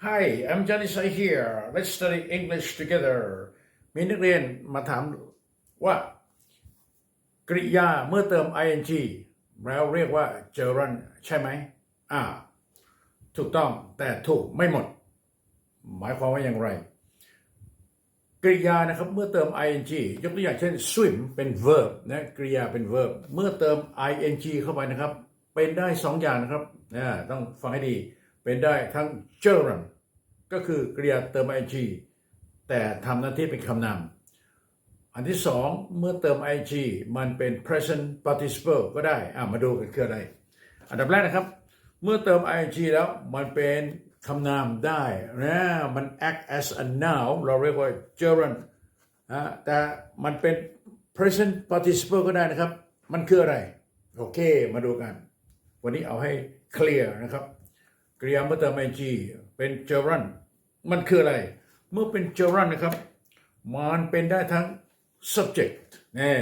Hi, I'm Johnny Sai here. Let's study English together. มีนักเรียนมาถามว่า กริยาเมื่อเติม ing แล้วเรียกว่า gerund ใช่ไหมอ่า ถูกต้องแต่ถูกไม่หมด หมายความว่าอย่างไร กริยานะครับเมื่อเติม ing ยกตัวอย่างเช่น swim เป็น verb นะกริยาเป็น verb เมื่อเติม ing เข้าไปนะครับ เป็นได้สองอย่างนะครับนะต้องฟังให้ดี เป็นได้ทั้ง gerund ก็คือกริยาเติม ing แต่ทำหน้าที่เป็นคำนามอันที่สองเมื่อเติม ing มันเป็น present participle ก็ได้อ่ามาดูกันคืออะไร อันดับแรกนะครับ เมื่อเติม ing แล้วมันเป็นคำนามได้นะมัน act as a noun เราเรียกว่า gerund นะแต่มันเป็น present participle ก็ได้นะครับ มันคืออะไร โอเค มาดูกัน วันนี้เอาให้เคลียร์นะครับ กริยาเมื่อเติม ing เป็น gerund มันคืออะไร เมื่อเป็น gerund นะครับ มันเป็นได้ทั้ง subject นี่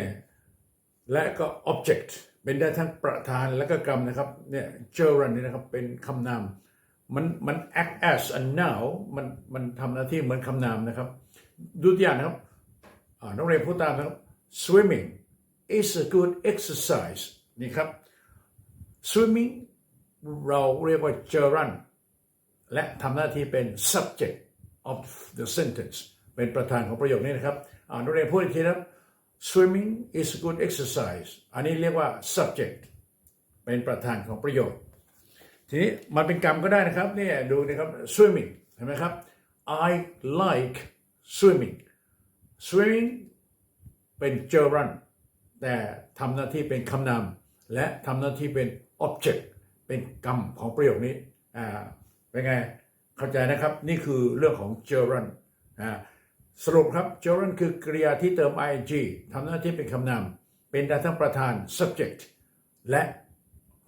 และก็ object เป็นได้ทั้งประธานและก็กรรมนะครับเนี่ย gerund นี่นะครับเป็นคำนามมันมัน act as a noun มันมันทำหน้าที่เหมือนคำนามนะครับ ดูตัวอย่างนะครับนักเรียนพูดตามนะครับ swimming is a good exercise นี่ครับ swimming เราเรียกว่า gerund และทำหน้าที่เป็น subject of the sentence เป็นประธานของประโยคนี้นะครับอ่านักเรียนพูดอีกทีนะครับ swimming is good exercise อันนี้เรียกว่า subject เป็นประธานของประโยค ทีนี้มันเป็นกรรมก็ได้นะครับนี่ดูนะครับ swimming เห็นไหมครับ I like swimming swimming เป็น gerund แต่ทำหน้าที่เป็นคำนาม และทำหน้าที่เป็น object เป็นกรรมของประโยคนี้อ่าเป็นไงเข้าใจนะครับนี่คือเรื่องของ gerund อ่าสรุปครับ gerund คือกริยาที่เติม ing ทำหน้าที่เป็นคำนาม เป็นได้ทั้งประธาน subject และ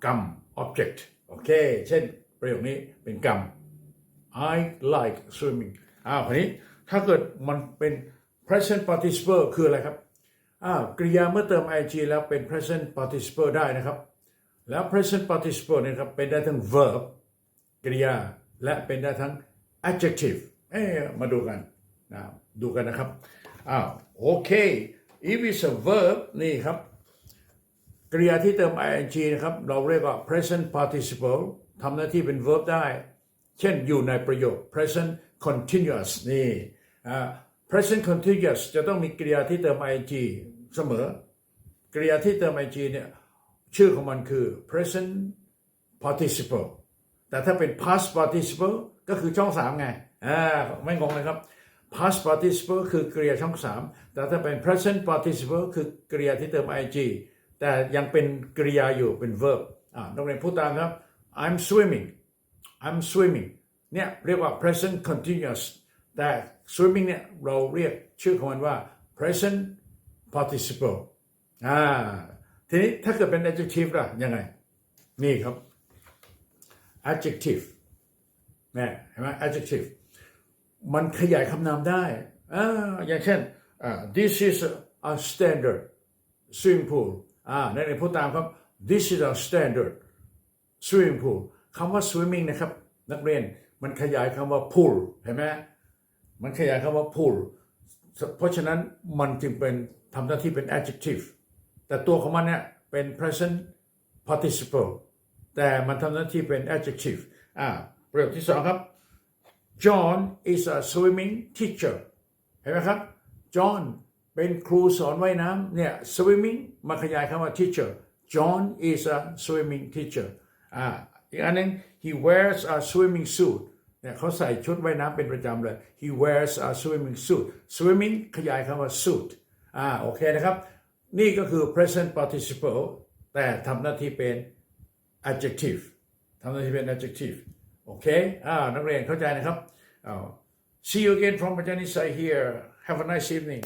กรรม object โอเค เช่นประโยคนี้เป็นกรรม I like swimming อ้าวคราวนี้ถ้าเกิดมันเป็น present participle คืออะไรครับอ้าวกริยาเมื่อเติม ing แล้วเป็น present participle ได้นะครับ แล้ว present participle เนี่ยครับเป็นได้ทั้ง verb กริยา และเป็นได้ทั้ง adjective เอ๊มาดูกันนะดูกันนะครับอ้าวโอเค if it's a verb นี่ครับ กริยาที่เติม ing นะครับ เราเรียกว่า present participle ทำหน้าที่เป็น verb ได้ เช่นอยู่ในประโยค present continuous นี่ present continuous จะต้องมีกริยาที่เติม ing เสมอกริยาที่เติม ing เนี่ย ชื่อของมันคือ present participle แต่ถ้าเป็น past participle ก็คือช่องสามไงอ่าไม่งงเลยครับ past participle คือกริยาช่องสามแต่ถ้าเป็น present participle คือกริยาที่เติม ing แต่ยังเป็นกริยาอยู่เป็น verb อ่านักเรียนพูดตามครับ I'm swimming I'm swimming เนี่ยเรียกว่า present continuous แต่ swimming เนี่ยเราเรียกชื่อของมันว่า present participle อ่า ทีนี้ถ้าเกิดเป็น adjective ล่ะยังไง นี่ครับ adjective นี่เห็นไหม adjective มันขยายคำนามได้อ่าอย่างเช่น this is a standard swimming pool อ่านักเรียนพูดตามครับ this is a standard swimming pool คำว่า swimming นะครับ นักเรียนมันขยายคำว่า pool เห็นไหมมันขยายคำว่า pool เพราะฉะนั้นมันจึงเป็นทำหน้าที่เป็น adjective แต่ตัวของมันเนี่ยเป็น present participle แต่มันทำหน้าที่เป็น adjective อ่าประโยคที่สองครับ John is a swimming teacher เห็นไหมครับ John เป็นครูสอนว่ายน้ำเนี่ย swimming มาขยายคำว่า teacher John is a swimming teacher อ่าอีกอันนึง he wears a swimming suit เนี่ยเขาใส่ชุดว่ายน้ำเป็นประจำเลย he wears a swimming suit swimming ขยายคำว่า suit อ่าโอเคนะครับ นี่ก็คือ present participle แต่ทำหน้าที่เป็น adjective ทำหน้าที่เป็น adjective โอเคอ่านักเรียนเข้าใจนะครับ see you again from Ajani Sai here have a nice evening